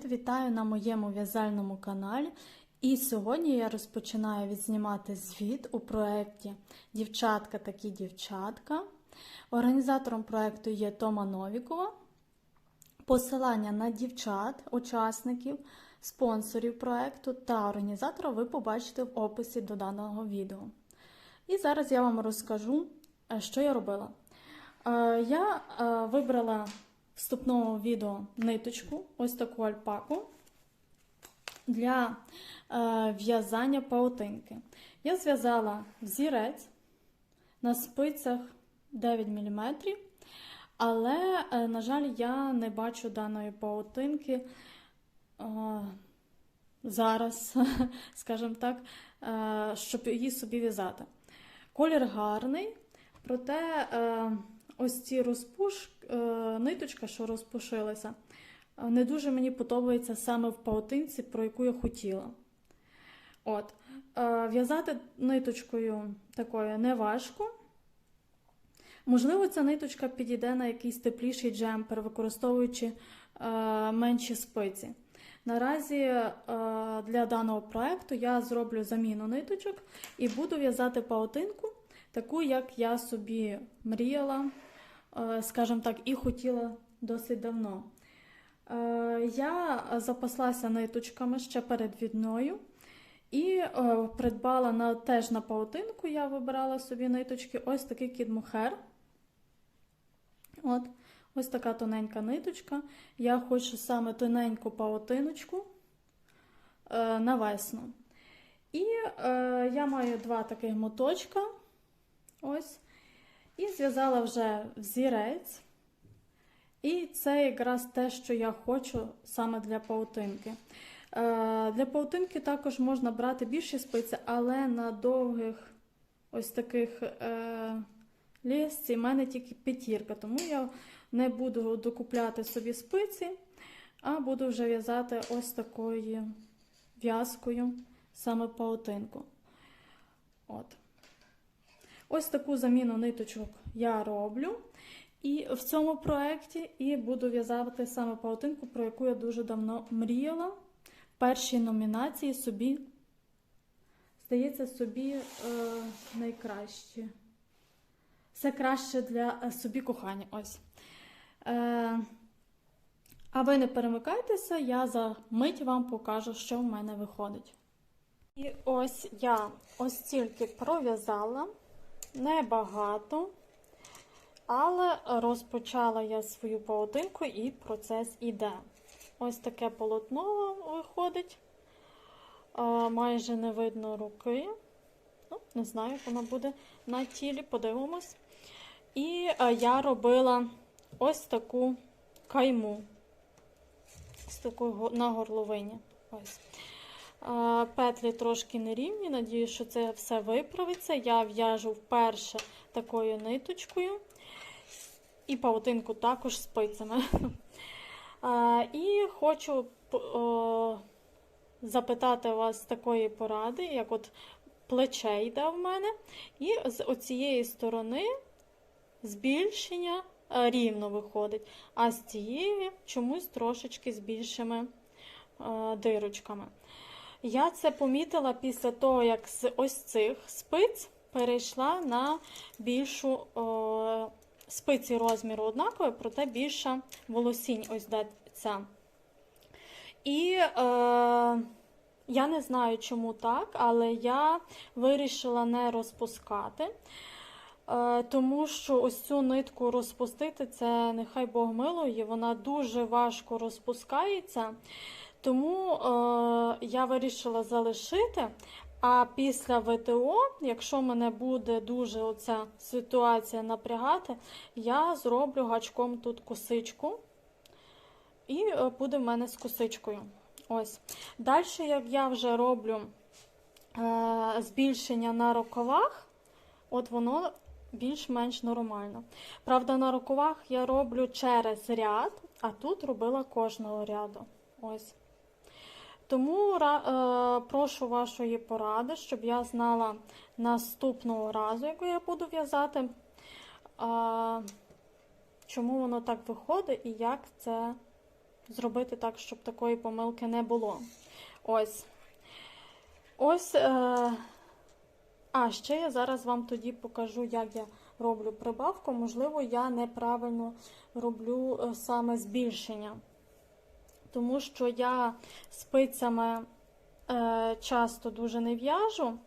Привіт! Вітаю на моєму в'язальному каналі. І сьогодні я розпочинаю відзнімати звіт у проєкті Дівчатка такі дівчатка. Організатором проєкту є Тома Новікова. Посилання на дівчат, учасників, спонсорів проєкту та організатора ви побачите в описі до даного відео. І зараз я вам розкажу, е, що я робила. Е, Я е, вибрала в вступному відео ниточку, ось таку альпаку для е, в'язання паутинки. Я зв'язала взірець на спицях 9 мм, але, е, на жаль, я не бачу даної паутинки е, зараз, скажімо так, е, щоб її собі в'язати. Колір гарний, проте е, ось ці розпуш, е, ниточка, що розпушилася, е, не дуже мені подобається саме в паутинці, про яку я хотіла. От. Е, В'язати ниточкою такою не важко. Можливо, ця ниточка підійде на якийсь тепліший джемпер, використовуючи менші спиці. Наразі для даного проекту я зроблю заміну ниточок і буду в'язати паутинку, таку, як я собі мріяла, скажімо так, і хотіла досить давно. Е, Я запаслася ниточками ще перед війною і е, придбала на, теж на паутинку, я вибирала собі ниточки, ось такий кідмухер. От, ось така тоненька ниточка. Я хочу саме тоненьку паутиночку е, на весну. І е, я маю два таких моточка. Ось. І зв'язала вже взірець. І це якраз те, що я хочу саме для паутинки. Е, для паутинки також можна брати більші спиці, але на довгих ось таких е, лісці в мене тільки п'ятірка, тому я не буду докупляти собі спиці, а буду вже в'язати ось такою в'язкою саме паутинку. От. Ось таку заміну ниточок я роблю і в цьому проєкті і буду в'язати саме паутинку, про яку я дуже давно мріяла. В першій номінації собі, здається, собі е, найкраще. Все краще для е, собі кохання. Ось. Е, а ви не перемикайтеся, я за мить вам покажу, що в мене виходить. І ось я ось тільки пров'язала, небагато, але розпочала я свою паутинку і процес іде. Ось таке полотно виходить, е, майже не видно руки. Ну, Не знаю, як воно буде на тілі, подивимось. І е, я робила ось таку кайму з такою на горловині. Ось. Петлі трошки нерівні, надію, що це все виправиться. Я в'яжу вперше такою ниточкою. І паутинку також спицями. І хочу запитати вас такої поради, як от плече йде в мене, і з оцієї сторони збільшення е, рівно виходить, а з цієї чомусь трошечки з більшими е, дирочками. Я це помітила після того, як з ось цих спиць перейшла на більшу о, спиці розміру однакові, проте більша волосінь ось де. І е, я не знаю, чому так, але я вирішила не розпускати. Е, Тому що ось цю нитку розпустити, це нехай Бог милує, вона дуже важко розпускається. Тому е, я вирішила залишити. А після ВТО, якщо мене буде дуже оця ситуація напрягати, я зроблю гачком тут косичку. І е, буде в мене з косичкою. Ось. Далі, як я вже роблю е, збільшення на рукавах, от воно більш-менш нормально. Правда, на рукавах я роблю через ряд, а тут робила кожного ряду. Ось. Тому е, прошу вашої поради, щоб я знала наступного разу, яку я буду в'язати, е, чому воно так виходить і як це зробити так, щоб такої помилки не було. Ось. Ось. Е... А ще я зараз вам тоді покажу, як я роблю прибавку. Можливо, я неправильно роблю е, саме збільшення. Тому що я спицями е, часто дуже не в'яжу.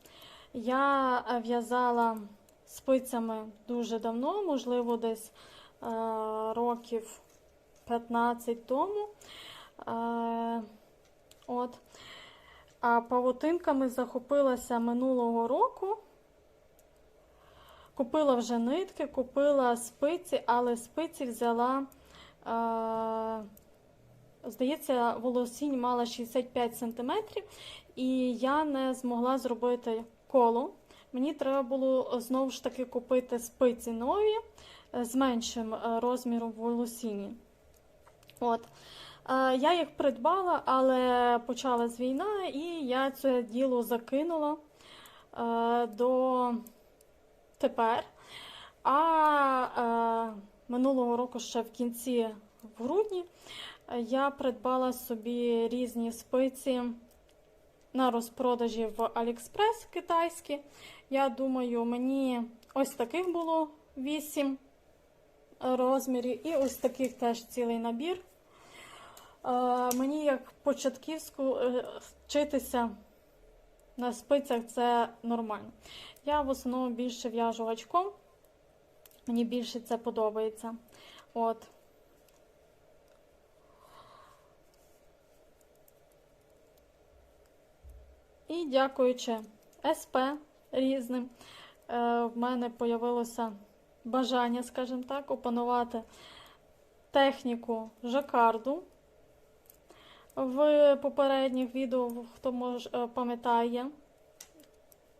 Я е, в'язала спицями дуже давно, можливо, десь е, років 15 тому. От. А павутинками захопилася минулого року. Купила вже нитки, купила спиці, але спиці взяла, здається, волосінь мала 65 см, і я не змогла зробити коло. Мені треба було знову ж таки купити спиці нові е, з меншим е, розміром волосіні. От. Е, Я їх придбала, але почалась війна, і я це діло закинула е, до тепер. А е, минулого року, ще в кінці в грудні, е, я придбала собі різні спиці на розпродажі в Аліекспрес китайські. Я думаю, мені ось таких було 8 розмірів, і ось таких теж цілий набір. Е, Мені як початківську е, вчитися на спицях це нормально. Я в основному більше в'яжу гачком. Мені більше це подобається. От. І дякуючи СП різним, е, в мене з'явилося бажання, скажімо так, опанувати техніку жакарду. В попередніх відео, хто може пам'ятає,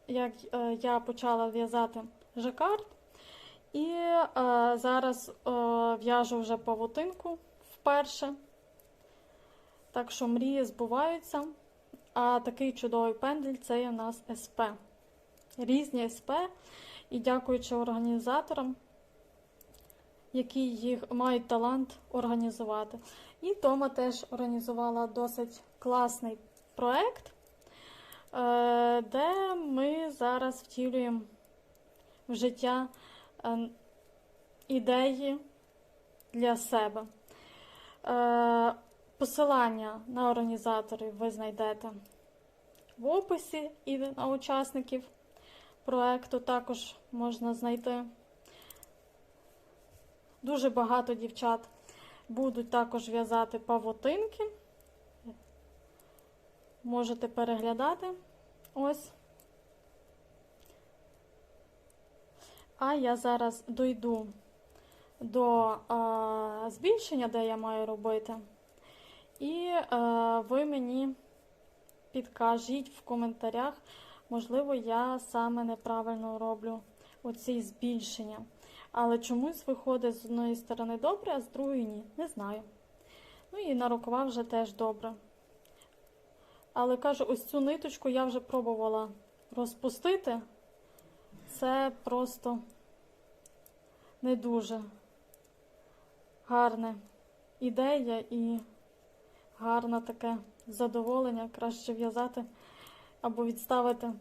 як е, я почала в'язати жакард. І е, зараз е, в'яжу вже павутинку вперше. Так що мрії збуваються. А такий чудовий пендель це у нас СП. Різні СП. І дякуючи організаторам, які їх мають талант організувати. І Тома теж організувала досить класний проєкт, е, де ми зараз втілюємо в життя е, ідеї для себе. Посилання на організаторів ви знайдете в описі і на учасників проєкту також можна знайти. Дуже багато дівчат будуть також в'язати павутинки. Можете переглядати. Ось. А я зараз дойду до а, збільшення, де я маю робити. І а, ви мені підкажіть в коментарях, можливо, я саме неправильно роблю оці збільшення. Але чомусь виходить з одної сторони добре, а з другої ні. Не знаю. Ну і на рукава вже теж добре. Але кажу, ось цю ниточку я вже пробувала розпустити. Це просто не дуже гарна ідея і гарне таке задоволення. Краще в'язати або відставити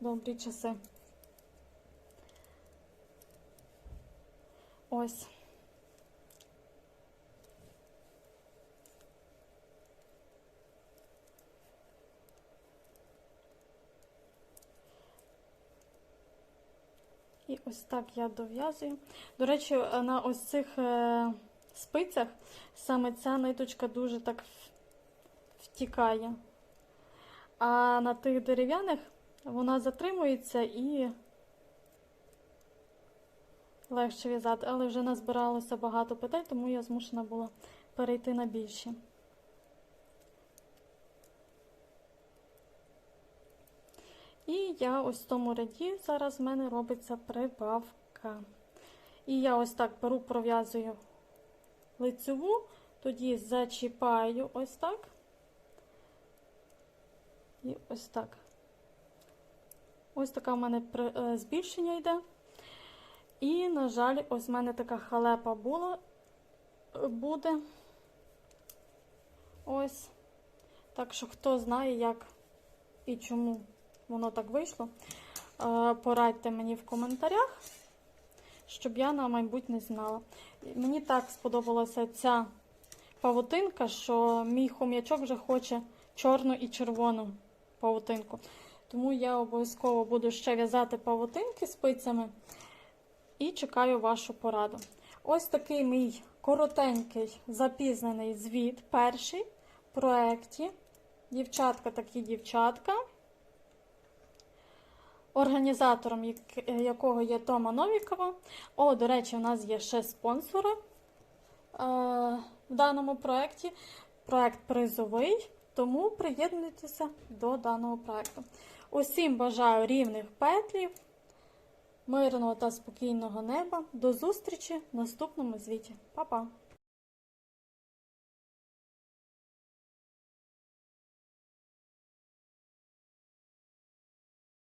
добрі часи. Ось. І ось так я дов'язую. До речі, на ось цих е, спицях саме ця ниточка дуже так втікає. А на тих дерев'яних вона затримується і легше в'язати, але вже назбиралося багато петель, тому я змушена була перейти на більші. І я ось в тому ряді зараз в мене робиться прибавка. І я ось так беру, пров'язую лицеву, тоді зачіпаю ось так. І ось так. Ось така в мене е, збільшення йде. І, на жаль, ось в мене така халепа була, буде. Ось. Так що, хто знає, як і чому воно так вийшло, е, порадьте мені в коментарях, щоб я на майбутнє знала. Мені так сподобалася ця павутинка, що мій хом'ячок вже хоче чорну і червону павутинку. Тому я обов'язково буду ще в'язати павутинки спицями і чекаю вашу пораду. Ось такий мій коротенький запізнений звіт, перший в проєкті. Дівчатка такі дівчатка. Організатором якого є Тома Новікова. О, до речі, у нас є ще спонсори е, в даному проєкті. Проєкт призовий, тому приєднуйтеся до даного проєкту. Усім бажаю рівних петлів, мирного та спокійного неба. До зустрічі в наступному звіті. Па-па!